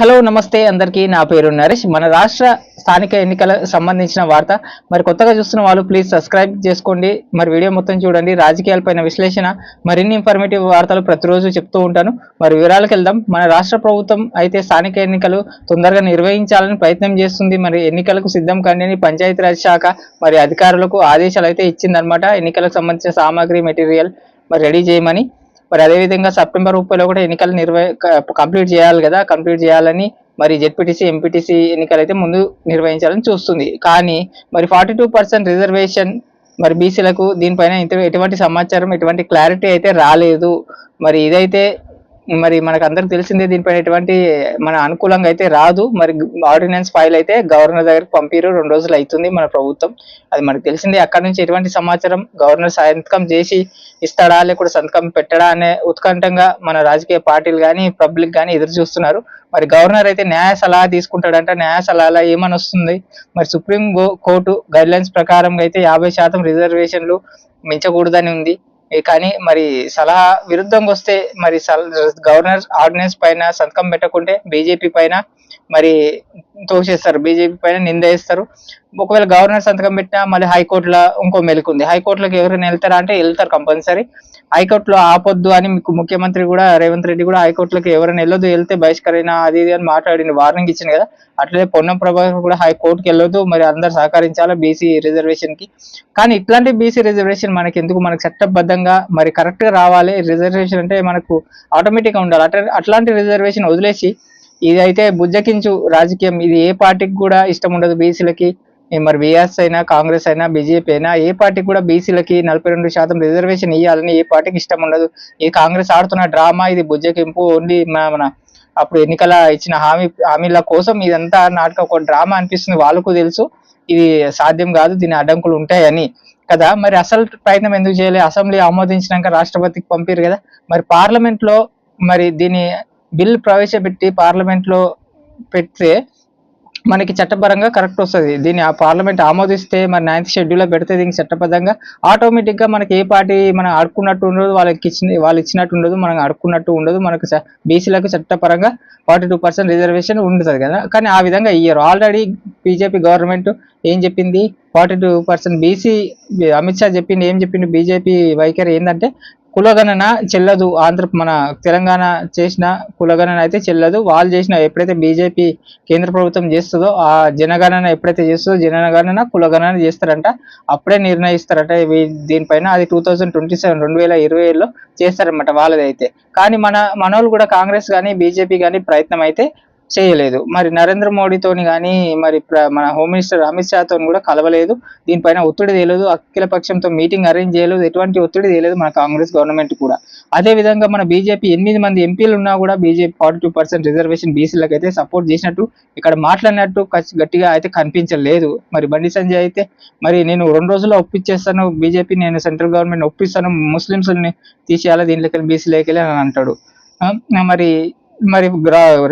Hello నమస్తే అందరికీ నా పేరు నరేష్. మన రాష్ట్ర స్థానిక ఎన్నికలకు సంబంధించిన వార్త. మరి కొత్తగా చూస్తున్న వాళ్ళు ప్లీజ్ సబ్స్క్రైబ్ చేసుకోండి. మరి వీడియో మొత్తం చూడండి. రాజకీయాలపైన విశ్లేషణ మరిన్ని ఇన్ఫర్మేటివ్ వార్తలు ప్రతిరోజు చెప్తూ ఉంటాను. మరి వివరాలకు వెళ్దాం. మన రాష్ట్ర ప్రభుత్వం అయితే స్థానిక ఎన్నికలు తొందరగా నిర్వహించాలని ప్రయత్నం చేస్తుంది. మరి ఎన్నికలకు సిద్ధం కండి పంచాయతీరాజ్ శాఖ మరి అధికారులకు ఆదేశాలు అయితే ఇచ్చిందనమాట ఎన్నికలకు సంబంధించిన సామాగ్రి మెటీరియల్ మరి రెడీ చేయమని. మరి అదేవిధంగా సెప్టెంబర్ ముప్పైలో కూడా ఎన్నికలు నిర్వహ కంప్లీట్ చేయాలి కదా కంప్లీట్ చేయాలని మరి జెడ్పీటీసీ ఎంపీటీసీ ఎన్నికలు అయితే ముందు నిర్వహించాలని చూస్తుంది. కానీ మరి ఫార్టీ టూ పర్సెంట్ రిజర్వేషన్ మరి బీసీలకు దీనిపైన ఇంత ఎటువంటి సమాచారం ఎటువంటి క్లారిటీ అయితే రాలేదు. మరి ఇదైతే మరి మనకు అందరికి తెలిసిందే దీనిపైన ఎటువంటి మన అనుకూలంగా అయితే రాదు. మరి ఆర్డినెన్స్ ఫైల్ అయితే గవర్నర్ దగ్గరికి పంపిరు. రెండు రోజులు అవుతుంది మన ప్రభుత్వం. అది మనకు తెలిసిందే. అక్కడ నుంచి ఎటువంటి సమాచారం గవర్నర్ సంతకం చేసి ఇస్తాడా? లేకుండా సంతకం పెట్టడా? అనే ఉత్కంఠంగా మన రాజకీయ పార్టీలు కానీ పబ్లిక్ కానీ ఎదురు చూస్తున్నారు. మరి గవర్నర్ అయితే న్యాయ సలహా తీసుకుంటాడంట. న్యాయ సలహాలో ఏమని వస్తుంది? మరి సుప్రీం కోర్టు గైడ్ లైన్స్ ప్రకారం అయితే యాభై శాతం రిజర్వేషన్లు మించకూడదని ఉంది. కానీ మరి సలహా విరుద్ధంగా వస్తే మరి గవర్నర్ ఆర్డినెన్స్ పైన సంతకం పెట్టకుంటే బీజేపీ పైన మరి తోసేస్తారు. బీజేపీ పైన నింద వేస్తారు. ఒకవేళ గవర్నర్ సంతకం పెట్టినా మళ్ళీ హైకోర్టులో ఇంకో మెలుకుంది హైకోర్టులోకి ఎవరైనా వెళ్తారా అంటే వెళ్తారు కంపల్సరీ. హైకోర్టులో ఆపొద్దు అని మీకు ముఖ్యమంత్రి కూడా రేవంత్ రెడ్డి కూడా హైకోర్టులోకి ఎవరైనా వెళ్ళొద్దు వెళ్తే బహిష్కరైనా అది ఇది అని మాట్లాడిన వార్నింగ్ ఇచ్చింది కదా. అట్లనే పొన్నం ప్రభాకర్ కూడా హైకోర్టుకి వెళ్ళొద్దు మరి అందరు సహకరించాలా బీసీ రిజర్వేషన్కి? కానీ ఇట్లాంటి బీసీ రిజర్వేషన్ మనకి ఎందుకు మనకు చట్టబద్ధంగా మరి కరెక్ట్గా రావాలి. రిజర్వేషన్ అంటే మనకు ఆటోమేటిక్గా ఉండాలి. అట్లా అట్లాంటి రిజర్వేషన్ వదిలేసి ఇదైతే బుజ్జకించు రాజకీయం. ఇది ఏ పార్టీకి కూడా ఇష్టం ఉండదు బీసీలకి మరి బీఆర్ఎస్ అయినా కాంగ్రెస్ అయినా బీజేపీ అయినా ఏ పార్టీకి కూడా బీసీలకి నలభై రెండు శాతం రిజర్వేషన్ ఇవ్వాలని ఏ పార్టీకి ఇష్టం ఉండదు. ఈ కాంగ్రెస్ ఆడుతున్న డ్రామా ఇది బుజ్జకింపు ఓన్లీ మన అప్పుడు ఎన్నికల ఇచ్చిన హామీ హామీల కోసం ఇదంతా నాటకం ఒక డ్రామా అనిపిస్తుంది. వాళ్ళకు తెలుసు ఇది సాధ్యం కాదు దీని అడ్డంకులు ఉంటాయని. కదా మరి అసలు ప్రయత్నం ఎందుకు చేయలేదు అసెంబ్లీ ఆమోదించినాక రాష్ట్రపతికి పంపారు కదా. మరి పార్లమెంట్లో మరి దీని బిల్ ప్రవేశపెట్టి పార్లమెంట్లో పెడితే మనకి చట్టపరంగా కరెక్ట్ వస్తుంది. దీన్ని ఆ పార్లమెంట్ ఆమోదిస్తే మరి నైన్త్ షెడ్యూల్లో పెడితే దీనికి చట్టబద్ధంగా ఆటోమేటిక్గా మనకి ఏ పార్టీ మనం అడుక్కున్నట్టు ఉండదు వాళ్ళకి ఇచ్చిన వాళ్ళు ఇచ్చినట్టు ఉండదు మనం అడుక్కున్నట్టు ఉండదు మనకు బీసీలకు చట్టపరంగా ఫార్టీ టూ పర్సెంట్ రిజర్వేషన్ ఉంటుంది కదా. కానీ ఆ విధంగా ఇయ్యరు. ఆల్రెడీ బీజేపీ గవర్నమెంట్ ఏం చెప్పింది? Forty two percent BC Amit Shah చెప్పింది ఏం చెప్పింది బీజేపీ వైఖరి ఏంటంటే కులగణన చెల్లదు. ఆంధ్ర మన తెలంగాణ చేసిన కులగణన అయితే చెల్లదు. వాళ్ళు చేసిన ఎప్పుడైతే బీజేపీ కేంద్ర ప్రభుత్వం చేస్తుందో ఆ జనగణన ఎప్పుడైతే చేస్తుందో జనగణన కులగణన చేస్తారంట. అప్పుడే నిర్ణయిస్తారట. దీనిపైన అది టూ థౌజండ్ ట్వంటీ సెవెన్ రెండు వేల ఇరవై ఏడులో చేస్తారనమాట వాళ్ళది అయితే కానీ మన మనోళ్ళు కూడా కాంగ్రెస్ కానీ బీజేపీ కానీ ప్రయత్నం అయితే చేయలేదు. మరి నరేంద్ర మోడీతోని కానీ మరి మన హోమ్ మినిస్టర్ అమిత్ షాతో కూడా కలవలేదు. దీనిపైన ఒత్తిడి తేలేదు అఖిల పక్షంతో మీటింగ్ అరేంజ్ చేయలేదు. ఎటువంటి ఒత్తిడి తేలేదు మన కాంగ్రెస్ గవర్నమెంట్ కూడా. అదే విధంగా మన బీజేపీ ఎనిమిది మంది ఎంపీలు ఉన్నా కూడా BJP forty two percent reservation బీసీలకు అయితే సపోర్ట్ చేసినట్టు ఇక్కడ మాట్లాడినట్టు గట్టిగా అయితే కనిపించలేదు. మరి బండి సంజయ్ అయితే మరి నేను రెండు రోజుల్లో ఒప్పించేస్తాను. బీజేపీ నేను సెంట్రల్ గవర్నమెంట్ ఒప్పిస్తాను. ముస్లింస్ని తీసేయాలి. దీంట్లోకి బీసీలోకి అని అంటాడు. మరి మరి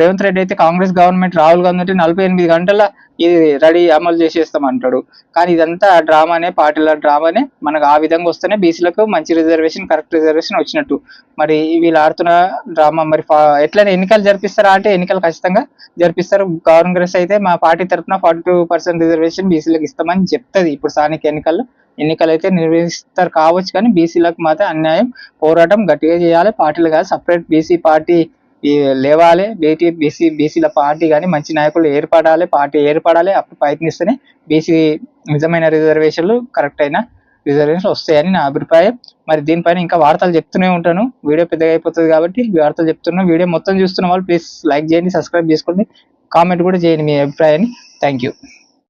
రేవంత్ రెడ్డి అయితే కాంగ్రెస్ గవర్నమెంట్ రాహుల్ గాంధీ అంటే నలభై ఎనిమిది గంటల ఇది రెడీ అమలు చేసేస్తాం అంటాడు కానీ ఇదంతా డ్రామానే పార్టీల డ్రామానే. మనకు ఆ విధంగా వస్తేనే బీసీలకు మంచి రిజర్వేషన్ కరెక్ట్ రిజర్వేషన్ వచ్చినట్టు. మరి వీళ్ళు ఆడుతున్న డ్రామా మరి ఎట్లనే ఎన్నికలు జరిపిస్తారా అంటే ఎన్నికలు ఖచ్చితంగా జరిపిస్తారు. కాంగ్రెస్ అయితే మా పార్టీ తరఫున ఫార్టీ టూ పర్సెంట్ రిజర్వేషన్ బీసీలకు ఇస్తామని చెప్తుంది ఇప్పుడు స్థానిక ఎన్నికల్లో. ఎన్నికలు అయితే నిర్వహిస్తారు కావచ్చు కానీ బీసీలకు మాత్రం అన్యాయం. పోరాటం గట్టిగా చేయాలి. పార్టీలు కాదు సపరేట్ బీసీ పార్టీ లేవాలి బీటీ బీసీ బీసీల పార్టీ కానీ మంచి నాయకులు ఏర్పడాలి పార్టీ ఏర్పడాలి అప్పుడు ప్రయత్నిస్తేనే బీసీ నిజమైన రిజర్వేషన్లు కరెక్ట్ అయిన రిజర్వేషన్లు వస్తాయని నా అభిప్రాయం. మరి దీనిపైన ఇంకా వార్తలు చెప్తూనే ఉంటాను. వీడియో పెద్దగా అయిపోతుంది కాబట్టి వార్తలు చెప్తున్నా. వీడియో మొత్తం చూస్తున్న వాళ్ళు ప్లీజ్ లైక్ చేయండి సబ్స్క్రైబ్ చేసుకోండి. కామెంట్ కూడా చేయండి మీ అభిప్రాయాన్ని. Thank you.